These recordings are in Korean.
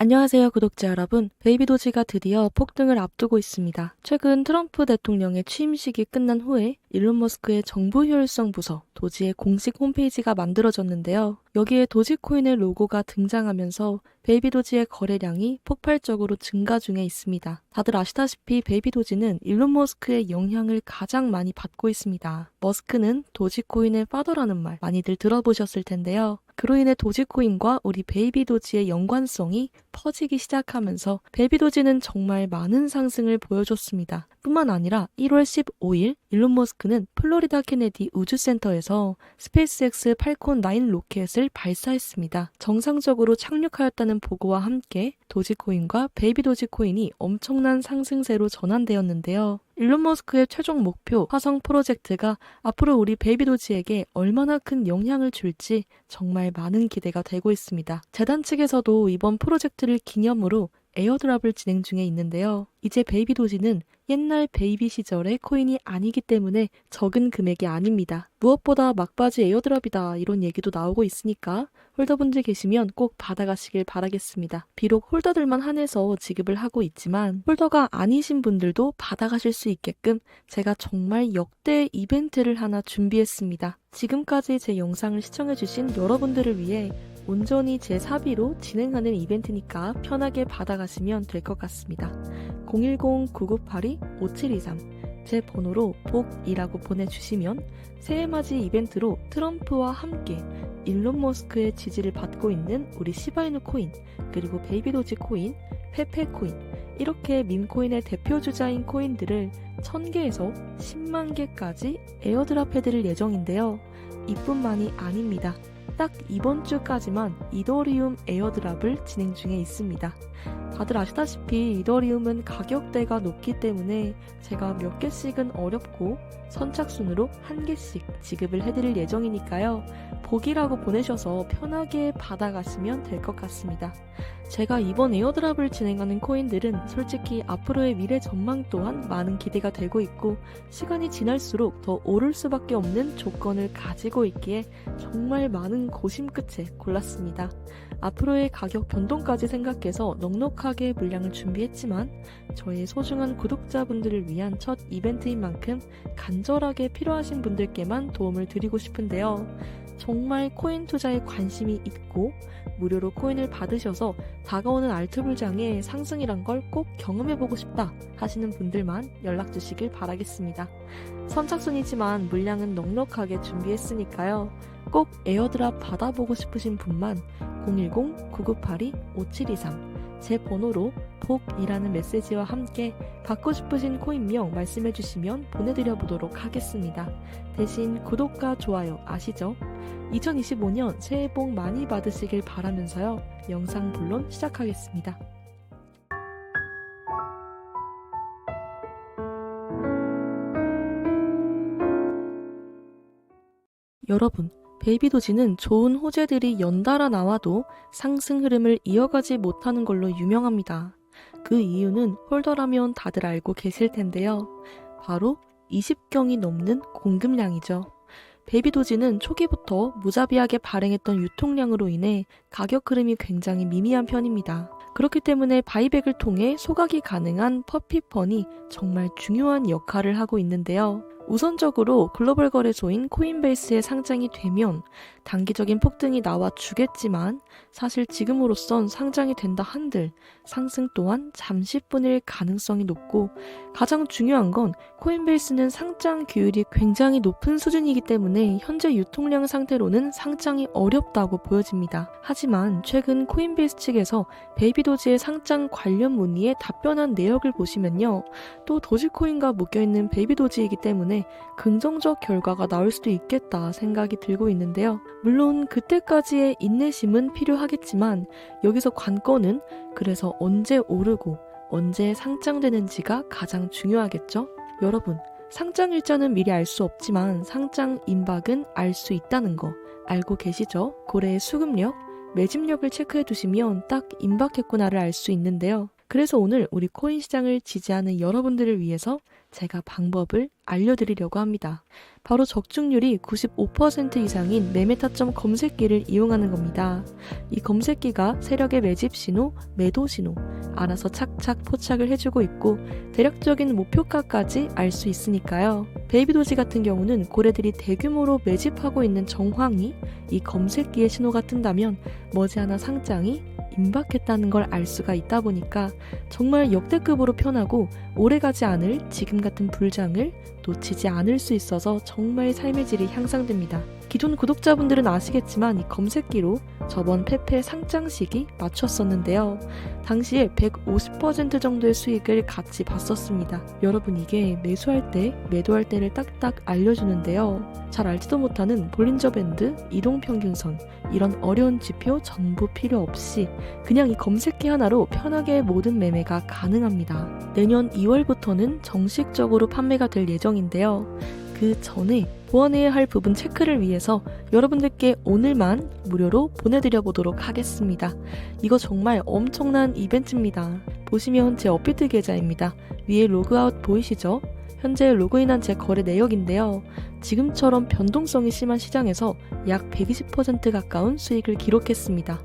안녕하세요, 구독자 여러분. 베이비 도지가 드디어 폭등을 앞두고 있습니다. 최근 트럼프 대통령의 취임식이 끝난 후에 일론 머스크의 정부 효율성 부서 도지의 공식 홈페이지가 만들어졌는데요. 여기에 도지코인의 로고가 등장하면서 베이비 도지의 거래량이 폭발적으로 증가 중에 있습니다. 다들 아시다시피 베이비 도지는 일론 머스크의 영향을 가장 많이 받고 있습니다. 머스크는 도지코인의 파더라는 말 많이들 들어보셨을 텐데요. 그로 인해 도지코인과 우리 베이비 도지의 연관성이 퍼지기 시작하면서 베이비 도지는 정말 많은 상승을 보여줬습니다. 뿐만 아니라 1월 15일 일론 머스크는 플로리다 케네디 우주센터에서 스페이스X 팔콘 9 로켓을 발사했습니다. 정상적으로 착륙하였다는 보고와 함께 도지코인과 베이비 도지코인이 엄청난 상승세로 전환되었는데요. 일론 머스크의 최종 목표 화성 프로젝트가 앞으로 우리 베이비 도지에게 얼마나 큰 영향을 줄지 정말 많은 기대가 되고 있습니다. 재단 측에서도 이번 프로젝트를 기념으로 에어드랍을 진행 중에 있는데요. 이제 베이비 도지는 옛날 베이비 시절의 코인이 아니기 때문에 적은 금액이 아닙니다. 무엇보다 막바지 에어드랍이다 이런 얘기도 나오고 있으니까 홀더분들 계시면 꼭 받아가시길 바라겠습니다. 비록 홀더들만 한해서 지급을 하고 있지만 홀더가 아니신 분들도 받아가실 수 있게끔 제가 정말 역대 이벤트를 하나 준비했습니다. 지금까지 제 영상을 시청해주신 여러분들을 위해 온전히 제 사비로 진행하는 이벤트니까 편하게 받아가시면 될 것 같습니다. 010-9982-5723 제 번호로 복이라고 보내주시면 새해맞이 이벤트로 트럼프와 함께 일론 머스크의 지지를 받고 있는 우리 시바이누 코인, 그리고 베이비 도지 코인, 페페 코인, 이렇게 밈코인의 대표 주자인 코인들을 1000개에서 10만 개까지 에어드랍 해드릴 예정인데요. 이뿐만이 아닙니다. 딱 이번 주까지만 이더리움 에어드랍을 진행 중에 있습니다. 다들 아시다시피 이더리움은 가격대가 높기 때문에 제가 몇 개씩은 어렵고 선착순으로 한 개씩 지급을 해드릴 예정이니까요. 복이라고 보내셔서 편하게 받아가시면 될 것 같습니다. 제가 이번 에어드랍을 진행하는 코인들은 솔직히 앞으로의 미래 전망 또한 많은 기대가 되고 있고 시간이 지날수록 더 오를 수밖에 없는 조건을 가지고 있기에 정말 많은 고심 끝에 골랐습니다. 앞으로의 가격 변동까지 생각해서 넉넉 하게 물량을 준비했지만 저의 소중한 구독자분들을 위한 첫 이벤트인 만큼 간절하게 필요하신 분들께만 도움을 드리고 싶은데요. 정말 코인 투자에 관심이 있고 무료로 코인을 받으셔서 다가오는 알트불장의 상승이란 걸 꼭 경험해보고 싶다 하시는 분들만 연락 주시길 바라겠습니다. 선착순이지만 물량은 넉넉하게 준비했으니까요. 꼭 에어드랍 받아보고 싶으신 분만 010-9982-5723 제 번호로 복이라는 메시지와 함께 받고 싶으신 코인명 말씀해 주시면 보내드려 보도록 하겠습니다. 대신 구독과 좋아요 아시죠? 2025년 새해 복 많이 받으시길 바라면서요. 영상 본론 시작하겠습니다. 여러분, 베이비 도지는 좋은 호재들이 연달아 나와도 상승 흐름을 이어가지 못하는 걸로 유명합니다. 그 이유는 홀더라면 다들 알고 계실 텐데요. 바로 20경이 넘는 공급량이죠. 베이비 도지는 초기부터 무자비하게 발행했던 유통량으로 인해 가격 흐름이 굉장히 미미한 편입니다. 그렇기 때문에 바이백을 통해 소각이 가능한 퍼피펀이 정말 중요한 역할을 하고 있는데요. 우선적으로 글로벌 거래소인 코인베이스에 상장이 되면 단기적인 폭등이 나와 주겠지만 사실 지금으로선 상장이 된다 한들 상승 또한 잠시뿐일 가능성이 높고 가장 중요한 건 코인베이스는 상장 규율이 굉장히 높은 수준이기 때문에 현재 유통량 상태로는 상장이 어렵다고 보여집니다. 하지만 최근 코인베이스 측에서 베이비도지의 상장 관련 문의에 답변한 내역을 보시면요. 또 도지코인과 묶여있는 베이비도지이기 때문에 긍정적 결과가 나올 수도 있겠다 생각이 들고 있는데요. 물론 그때까지의 인내심은 필요하겠지만 여기서 관건은 그래서 언제 오르고 언제 상장되는지가 가장 중요하겠죠? 여러분, 상장 일자는 미리 알 수 없지만 상장 임박은 알 수 있다는 거 알고 계시죠? 고래의 수급력, 매집력을 체크해 두시면 딱 임박했구나를 알 수 있는데요. 그래서 오늘 우리 코인 시장을 지지하는 여러분들을 위해서 제가 방법을 알려드리려고 합니다. 바로 적중률이 95% 이상인 매매 타점 검색기를 이용하는 겁니다. 이 검색기가 세력의 매집 신호, 매도 신호, 알아서 착착 포착을 해주고 있고 대략적인 목표가까지 알 수 있으니까요. 베이비도지 같은 경우는 고래들이 대규모로 매집하고 있는 정황이 이 검색기의 신호가 뜬다면 머지않아 상장이 임박했다는 걸 알 수가 있다 보니까 정말 역대급으로 편하고 오래가지 않을 지금 같은 불장을 놓치지 않을 수 있어서 정말 삶의 질이 향상됩니다. 기존 구독자분들은 아시겠지만 이 검색기로 저번 페페 상장 시기 맞췄었는데요. 당시에 150% 정도의 수익을 같이 봤었습니다. 여러분 이게 매수할 때, 매도할 때를 딱딱 알려주는데요. 잘 알지도 못하는 볼린저 밴드, 이동평균선, 이런 어려운 지표 전부 필요 없이 그냥 이 검색기 하나로 편하게 모든 매매가 가능합니다. 내년 2월부터는 정식적으로 판매가 될 예정인데요. 그 전에 보완해야 할 부분 체크를 위해서 여러분들께 오늘만 무료로 보내드려 보도록 하겠습니다. 이거 정말 엄청난 이벤트입니다. 보시면 제 업비트 계좌입니다. 위에 로그아웃 보이시죠? 현재 로그인한 제 거래 내역인데요. 지금처럼 변동성이 심한 시장에서 약 120% 가까운 수익을 기록했습니다.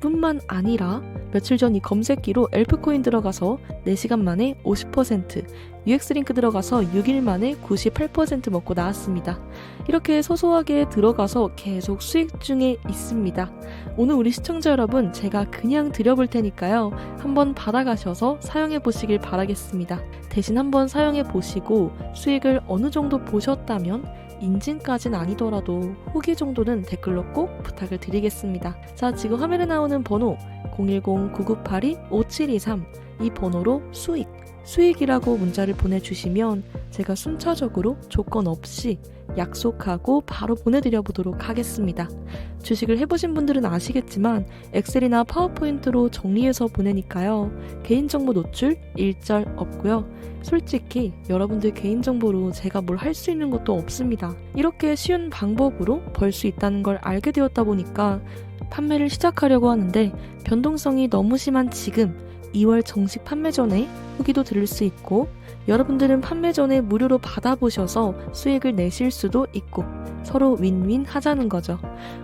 뿐만 아니라 며칠 전 이 검색기로 엘프코인 들어가서 4시간 만에 50%, UX링크 들어가서 6일 만에 98% 먹고 나왔습니다. 이렇게 소소하게 들어가서 계속 수익 중에 있습니다. 오늘 우리 시청자 여러분 제가 그냥 드려볼 테니까요. 한번 받아가셔서 사용해 보시길 바라겠습니다. 대신 한번 사용해 보시고 수익을 어느 정도 보셨다면 인증까진 아니더라도 후기 정도는 댓글로 꼭 부탁을 드리겠습니다. 자, 지금 화면에 나오는 번호 010-9982-5723 이 번호로 수익, 수익이라고 문자를 보내주시면 제가 순차적으로 조건 없이 약속하고 바로 보내드려 보도록 하겠습니다. 주식을 해보신 분들은 아시겠지만 엑셀이나 파워포인트로 정리해서 보내니까요. 개인정보 노출 일절 없고요. 솔직히 여러분들 개인정보로 제가 뭘 할 수 있는 것도 없습니다. 이렇게 쉬운 방법으로 벌 수 있다는 걸 알게 되었다 보니까 판매를 시작하려고 하는데 변동성이 너무 심한 지금 2월 정식 판매 전에 후기도 들을 수 있고 여러분들은 판매 전에 무료로 받아보셔서 수익을 내실 수도 있고 서로 윈윈 하자는 거죠.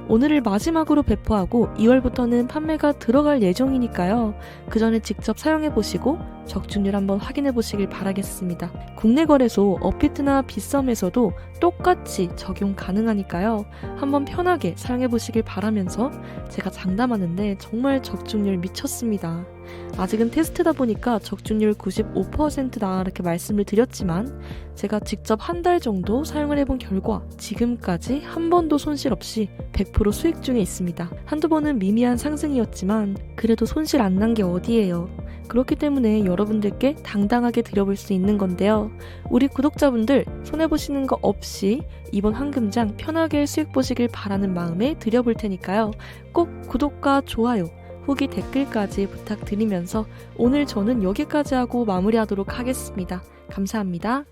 오늘을 마지막으로 배포하고 2월부터는 판매가 들어갈 예정이니까요. 그 전에 직접 사용해 보시고 적중률 한번 확인해 보시길 바라겠습니다. 국내 거래소 어피트나 빗썸에서도 똑같이 적용 가능하니까요. 한번 편하게 사용해 보시길 바라면서 제가 장담하는데 정말 적중률 미쳤습니다. 아직은 테스트다 보니까 적중률 95%다 이렇게 말씀을 드렸지만 제가 직접 한 달 정도 사용을 해본 결과 지금까지 한 번도 손실 없이 100% 수익 중에 있습니다. 한두 번은 미미한 상승이었지만 그래도 손실 안 난 게 어디예요. 그렇기 때문에 여러분들께 당당하게 드려볼 수 있는 건데요. 우리 구독자분들 손해보시는 거 없이 이번 황금장 편하게 수익 보시길 바라는 마음에 드려볼 테니까요. 꼭 구독과 좋아요, 후기 댓글까지 부탁드리면서 오늘 저는 여기까지 하고 마무리하도록 하겠습니다. 감사합니다.